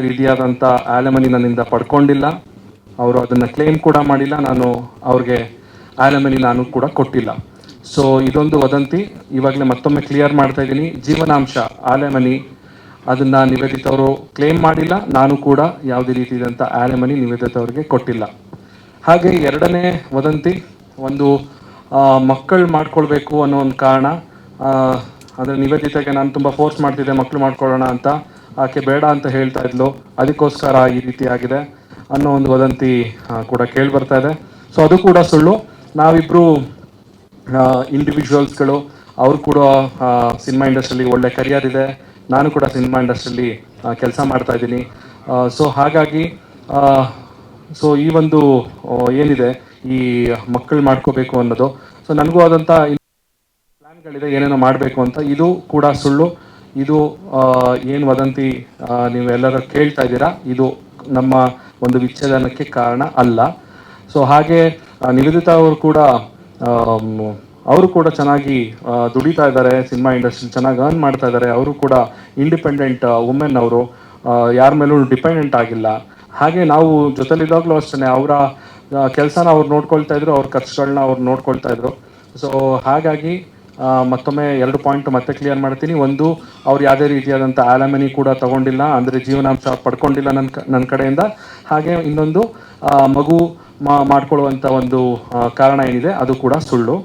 ರೀತಿಯಾದಂಥ ಆಲಮನಿ ನನ್ನಿಂದ ಪಡ್ಕೊಂಡಿಲ್ಲ. ಅವರು ಅದನ್ನು ಕ್ಲೇಮ್ ಕೂಡ ಮಾಡಿಲ್ಲ. ನಾನು ಅವ್ರಿಗೆ ಆಲಮನಿ ನಾನು ಕೂಡ ಕೊಟ್ಟಿಲ್ಲ. ಸೊ ಇದೊಂದು ವದಂತಿ. ಇವಾಗಲೇ ಮತ್ತೊಮ್ಮೆ ಕ್ಲಿಯರ್ ಮಾಡ್ತಾ ಇದ್ದೀನಿ. ಜೀವನಾಂಶ ಆಲೆಮನಿ ಅದನ್ನು ನಿವೇದಿತ ಅವರು ಕ್ಲೇಮ್ ಮಾಡಿಲ್ಲ. ನಾನು ಕೂಡ ಯಾವುದೇ ರೀತಿಯಾದಂಥ ಆಲೆಮನಿ ನಿವೇದಿತ ಅವರಿಗೆ ಕೊಟ್ಟಿಲ್ಲ. ಹಾಗೆ ಎರಡನೇ ವದಂತಿ, ಒಂದು ಮಕ್ಕಳು ಮಾಡ್ಕೊಳ್ಬೇಕು ಅನ್ನೋ ಒಂದು ಕಾರಣ. ಅಂದ್ರೆ ನಿವೇದಿತೆಗೆ ನಾನು ತುಂಬ ಫೋರ್ಸ್ ಮಾಡ್ತಿದ್ದೆ ಮಕ್ಕಳು ಮಾಡ್ಕೊಳ್ಳೋಣ ಅಂತ. ಆಕೆ ಬೇಡ ಅಂತ ಹೇಳ್ತಾ ಇದ್ಲು. ಅದಕ್ಕೋಸ್ಕರ ಈ ರೀತಿ ಆಗಿದೆ ಅನ್ನೋ ಒಂದು ವದಂತಿ ಕೂಡ ಕೇಳಿ ಬರ್ತಾ ಇದೆ. ಸೊ ಅದು ಕೂಡ ಸುಳ್ಳು. ನಾವಿಬ್ರು ಇಂಡಿವಿಜುವಲ್ಸ್ಗಳು ಅವ್ರು ಕೂಡ ಸಿನಿಮಾ ಇಂಡಸ್ಟ್ರಿಲಿ ಒಳ್ಳೆ ಕರಿಯರ್ ಇದೆ. ನಾನು ಕೂಡ ಸಿನಿಮಾ ಇಂಡಸ್ಟ್ರಿಲಿ ಕೆಲಸ ಮಾಡ್ತಾ ಇದ್ದೀನಿ. ಸೊ ಹಾಗಾಗಿ ಸೊ ಈ ಒಂದು ಏನಿದೆ, ಈ ಮಕ್ಕಳು ಮಾಡ್ಕೋಬೇಕು ಅನ್ನೋದು. ಸೊ ನನಗೂ ಆದಂಥ ಪ್ಲ್ಯಾನ್ಗಳಿದೆ ಏನೇನೋ ಮಾಡಬೇಕು ಅಂತ. ಇದು ಕೂಡ ಸುಳ್ಳು. ಇದು ಏನು ವದಂತಿ ನೀವೆಲ್ಲರೂ ಕೇಳ್ತಾ ಇದ್ದೀರಾ? ಇದು ನಮ್ಮ ಒಂದು ವಿಚ್ಛೇದನಕ್ಕೆ ಕಾರಣ ಅಲ್ಲ. ಸೊ ಹಾಗೆ ನಿವೇದಿತ ಅವರು ಕೂಡ ಅವರು ಕೂಡ ಚೆನ್ನಾಗಿ ದುಡಿತಾ ಇದ್ದಾರೆ ಸಿನಿಮಾ ಇಂಡಸ್ಟ್ರಿ, ಚೆನ್ನಾಗಿ ಅರ್ನ್ ಮಾಡ್ತಾ ಇದ್ದಾರೆ. ಅವರು ಕೂಡ ಇಂಡಿಪೆಂಡೆಂಟ್ ವುಮೆನ್ ಅವರು ಯಾರ ಮೇಲೂ ಡಿಪೆಂಡೆಂಟ್ ಆಗಿಲ್ಲ. ಹಾಗೆ ನಾವು ಜೊತೆಲಿದ್ದಾಗಲೂ ಅಷ್ಟೇ ಅವರ ಕೆಲಸನ ಅವ್ರು ನೋಡ್ಕೊಳ್ತಾ ಇದ್ರು, ಅವ್ರ ಖರ್ಚುಗಳನ್ನ ಅವ್ರು ನೋಡ್ಕೊಳ್ತಾ ಇದ್ರು. ಸೊ ಹಾಗಾಗಿ ಮತ್ತೊಮ್ಮೆ ಎರಡು ಪಾಯಿಂಟ್ ಮತ್ತೆ ಕ್ಲಿಯರ್ ಮಾಡ್ತೀನಿ. ಒಂದು, ಅವ್ರು ಯಾವುದೇ ರೀತಿಯಾದಂಥ ಆಲಮನಿ ಕೂಡ ತಗೊಂಡಿಲ್ಲ, ಅಂದರೆ ಜೀವನಾಂಶ ಪಡ್ಕೊಂಡಿಲ್ಲ ನನ್ನ ನನ್ನ ಕಡೆಯಿಂದ. ಹಾಗೆ ಇನ್ನೊಂದು ಮಗು ಮಾ, ಮಾಡ್ಕೊಳ್ಳುವಂಥ ಒಂದು ಕಾರಣ ಏನಿದೆ, ಅದು ಕೂಡ ಸುಳ್ಳು.